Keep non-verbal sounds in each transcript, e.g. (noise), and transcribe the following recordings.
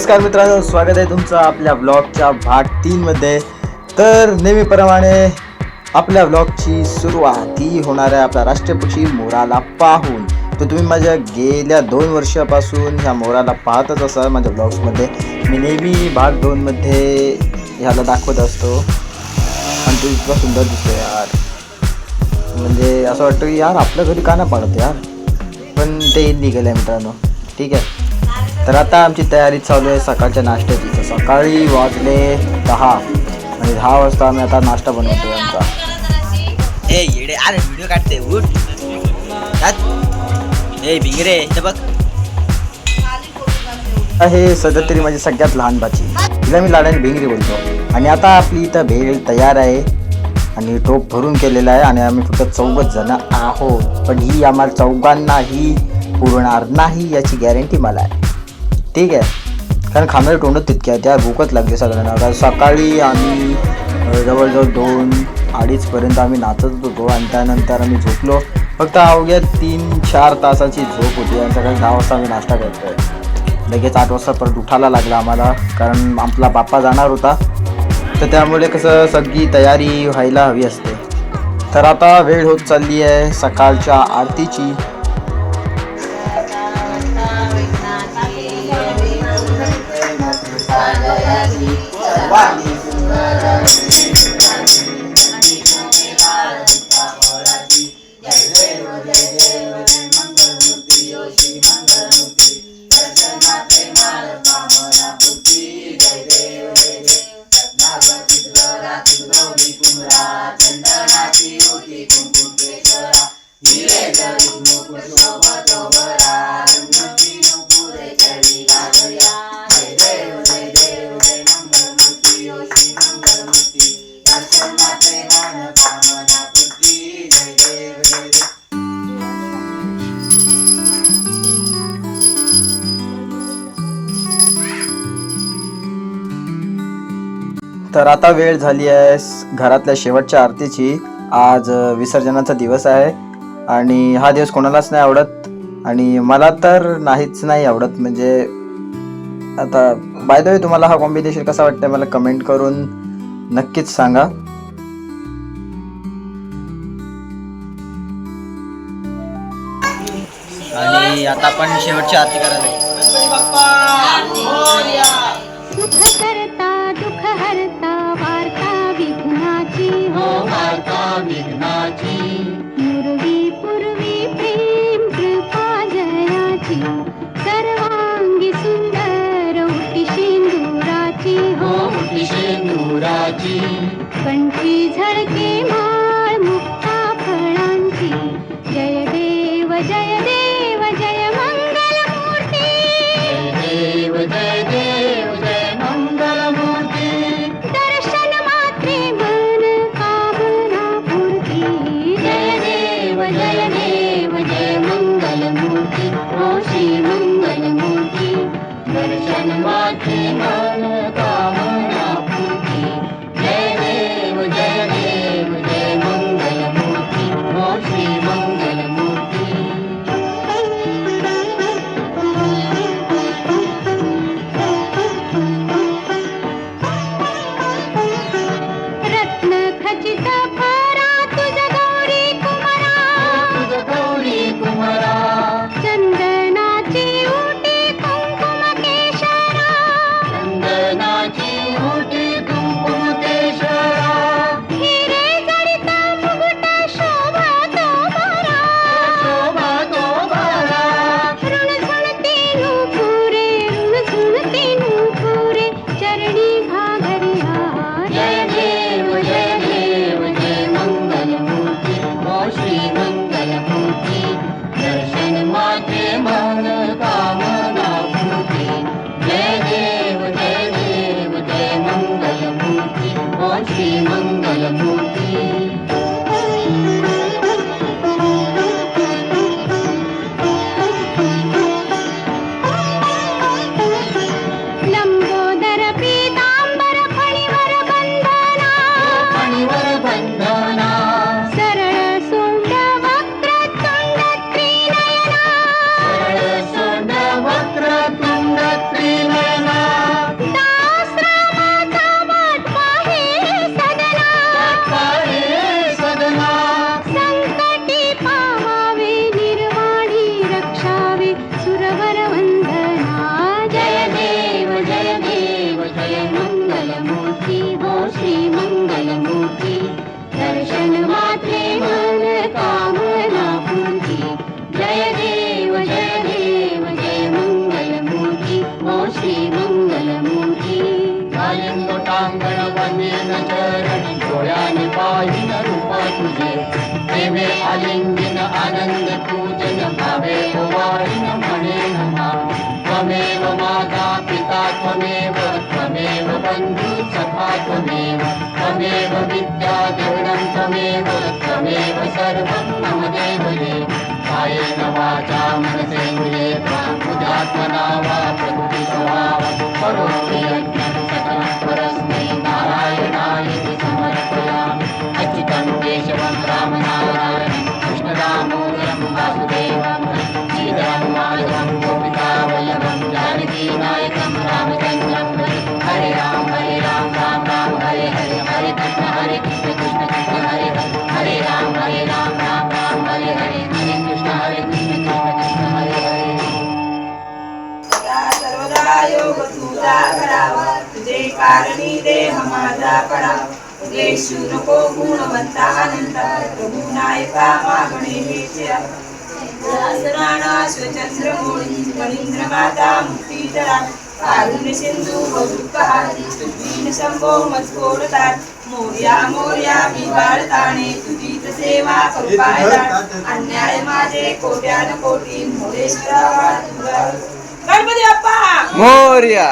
नमस्कार मित्रांनो स्वागत आहे तुमचं आपल्या ब्लॉगच्या भाग तीनमध्ये तर नेहमीप्रमाणे आपल्या ब्लॉगची सुरुवात ही होणार आहे आपला राष्ट्रीय पक्षी मोराला पाहून. तर तुम्ही माझ्या गेल्या दोन वर्षापासून ह्या मोराला पाहतच असाल माझ्या ब्लॉग्समध्ये मी नेहमी भाग दोनमध्ये ह्याला दाखवत असतो. आणि तो इतका सुंदर दिसतो यार. म्हणजे असं वाटतं की यार आपल्या घरी का नाही पाडत यार? पण ते निघालं आहे मित्रांनो. ठीक आहे. तर आता आमची तयारी चालू आहे सकाळच्या नाश्त्याची. तर सकाळी वाजले दहा. म्हणजे दहा वाजता आम्ही आता नाश्ता बनवतोय आमचा. ए येडे अरे व्हिडिओ काढते उठ. ए भिंगरे इथं बघ. हे सध्या तरी माझी सगळ्यात लहान भाची. तिला मी लाडाने भिंगरी बोलतो. आणि आता आपली इथं भेळ तयार आहे. आणि टोप भरून केलेला आहे. आणि आम्ही फक्त चौघच जण आहोत. पण ही आम्हाला चौघांनाही पुरणार नाही याची गॅरंटी मला आहे. ठीक आहे. कारण खाणारे तोंडच तितके आहे त्या भूकच लागते सगळ्यांना. कारण सकाळी आम्ही जवळजवळ दोन अडीचपर्यंत आम्ही नाचत होतो आणि त्यानंतर आम्ही झोपलो. फक्त अवघ्या तीन चार तासाची झोप होती आणि सकाळी दहा वाजता आम्ही नाश्ता करतो आहे लगेच आठ वाजता परत उठायला लागला आम्हाला कारण आपला बाप्पा जाणार होता. तर त्यामुळे कसं सगळी तयारी व्हायला हवी असते. तर आता वेळ होत चालली आहे सकाळच्या आरतीची. तर आता वेळ झाली आहे घरातल्या शेवटच्या आरतीची. आज विसर्जनाचा दिवस आहे आणि हा दिवस कोणालाच नाही आवडत आणि मला तर नाहीच नाही आवडत. म्हणजे आता बाय द वे तुम्हाला हा कॉम्बिनेशन कसा वाटतंय मला कमेंट करून नक्कीच सांगा. आणि आता आपण शेवटची आरती करायला. (laughs) बन्धु सखा त्वमेव त्वमेव विद्यागरणं त्वमेव त्वमेव सर्वं मम देवये। कायेन वाचा मनसैन्ये त्वां बुधात्मना वा प्रकृतिसवा करोमि यज्ञं सकलं परस्मै नारायणाय तु समर्पयामि। तुझा करावा तुझे कारणी देह माझा पडावा. उदेशू नको गुणवंता अनंत प्रभू नायका मागणे स्वचंद्र माता मुक्तीधरा कारुण्य सिंधू बहुपहारी तुझीन शंभो मजकोडतात मोर्या मोर्या बिबाळताणे तुझीच सेवा अन्याय माझे कोट्यान कोटी मोरेश्वरा तुझा गणपती बाप्पा! मोर्या!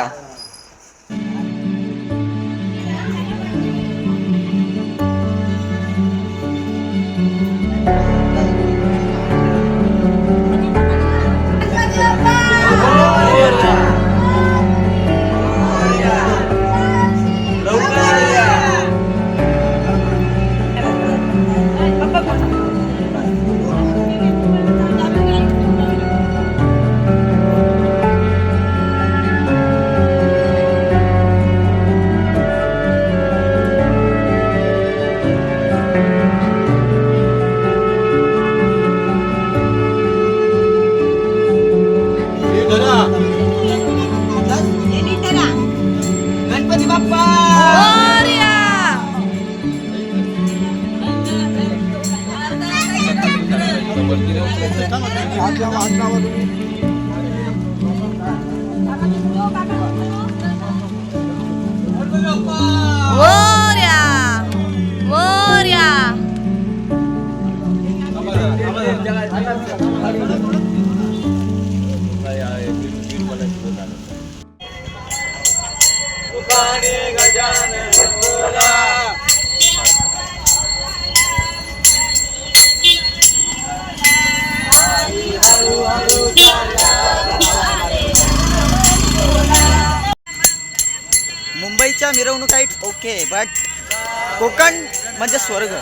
फॅक्ट कोकण म्हणजे स्वर्ग.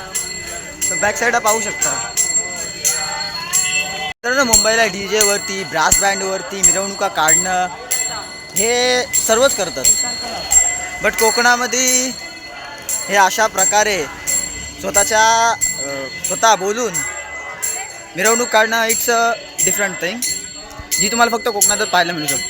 बॅक साईडला पाहू शकता. तर मुंबईला डी जेवरती ब्रास बँडवरती मिरवणुका काढणं हे सर्वच करतात. बट कोकणामध्ये हे अशा प्रकारे स्वतःच्या स्वतः बोलून मिरवणूक काढणं इट्स अ डिफरंट थिंग जी तुम्हाला फक्त कोकणातच पाहायला मिळू शकते.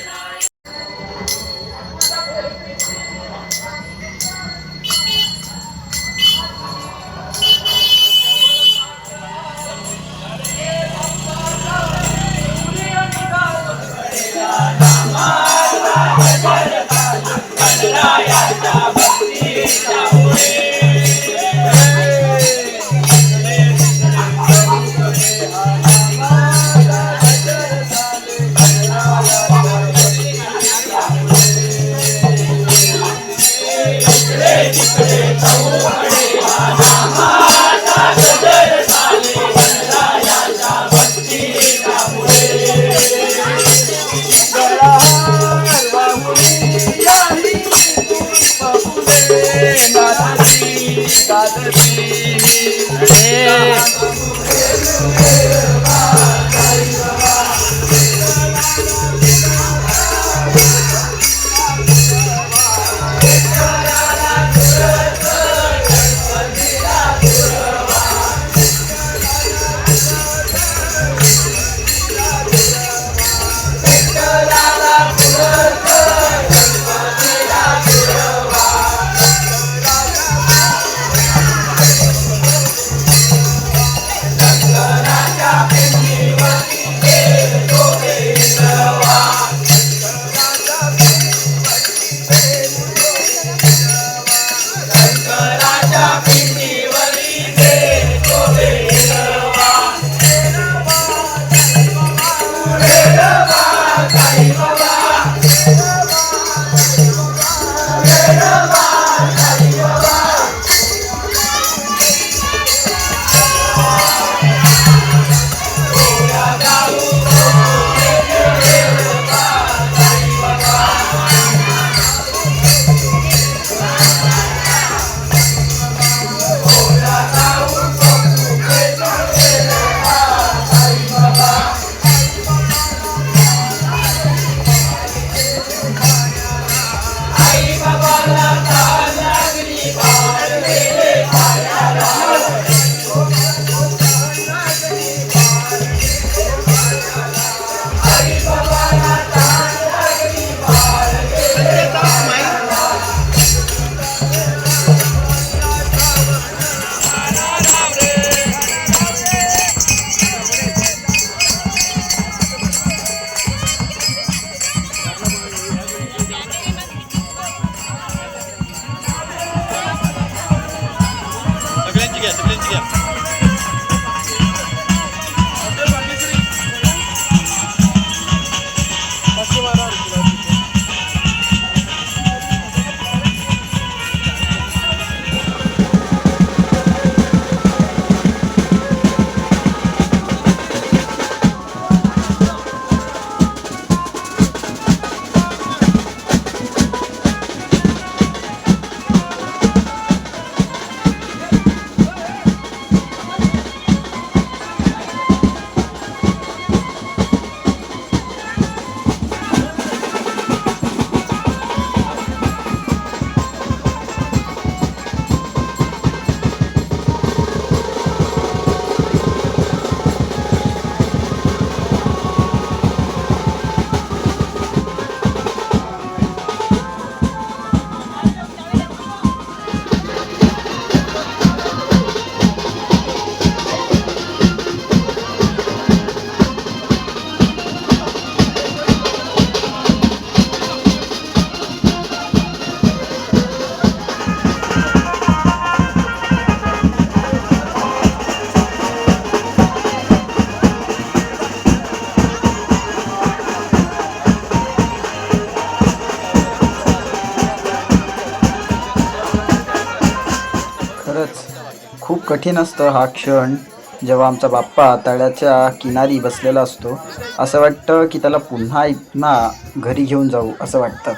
रे खूप कठीण असतं हा क्षण जेव्हा आमचा बाप्पा तळ्याच्या किनारी बसलेला असतो. असं वाटतं की त्याला पुन्हा पुन्हा घरी घेऊन जाऊ असं वाटतं.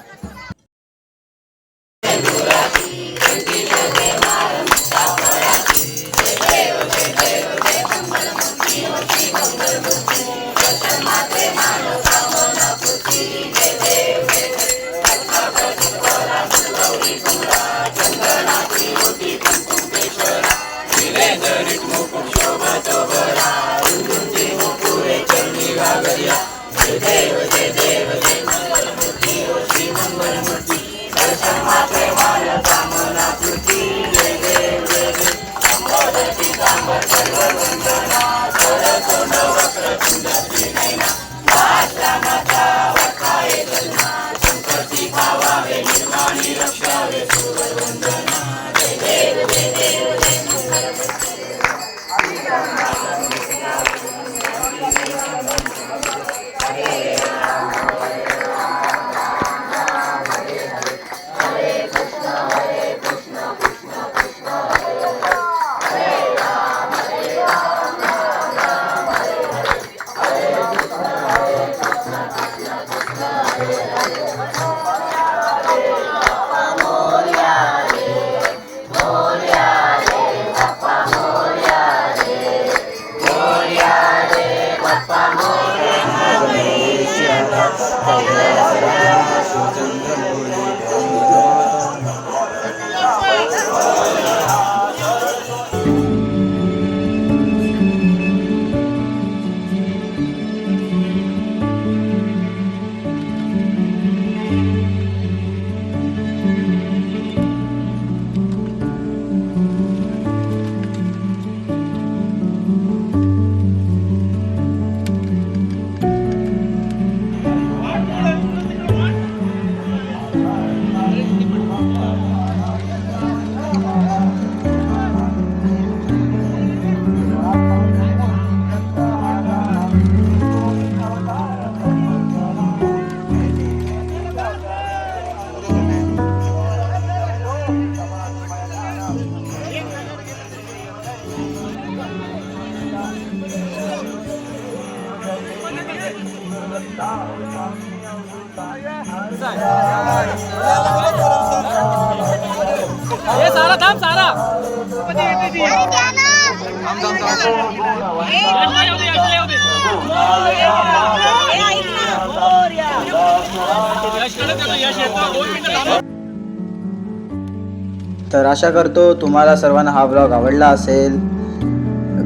तर आशा करतो तुम्हाला सर्वांना हा ब्लॉग आवडला असेल.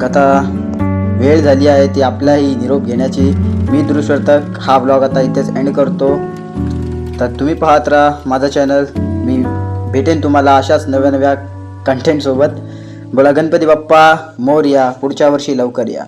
आता वेळ झाली आहे ती आपलाही निरोप घेण्याची. मी दृश्वर्तक हा ब्लॉग आता इथेच एंड करतो. तर तुम्ही पाहत राहा माझा चॅनल मी भेटेन तुम्हाला अशाच नव्या नव्या कंटेंटसोबत बोला गणपती बाप्पा मोर या पुढच्या वर्षी लवकर या.